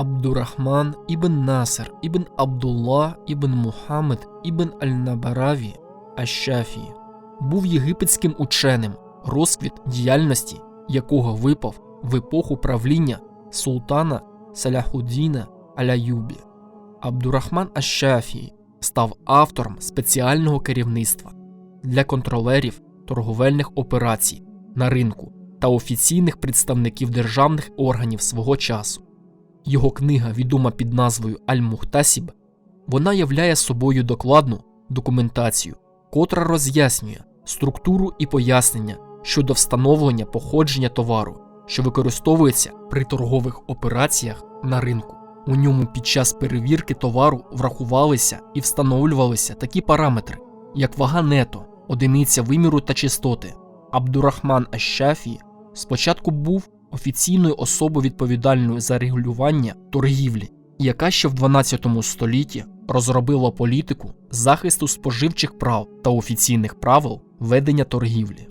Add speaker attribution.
Speaker 1: Абдурахман ібн Насер ібн Абдулла ібн Мухаммед ібн Аль-Набараві Ащафії був єгипетським ученим, розквіт діяльності якого випав в епоху правління султана Саляхуддіна Аляюбі. Абдурахман Ащафії став автором спеціального керівництва для контролерів торговельних операцій на ринку та офіційних представників державних органів свого часу. Його книга, відома під назвою Аль-Мухтасіб, вона являє собою докладну документацію, котра роз'яснює структуру і пояснення щодо встановлення походження товару, що використовується при торгових операціях на ринку. У ньому під час перевірки товару врахувалися і встановлювалися такі параметри, як вага нето, одиниця виміру та чистоти. Абдурахман Ащафі спочатку був офіційною особою відповідальною за регулювання торгівлі, яка ще в 12 столітті розробила політику захисту споживчих прав та офіційних правил ведення торгівлі.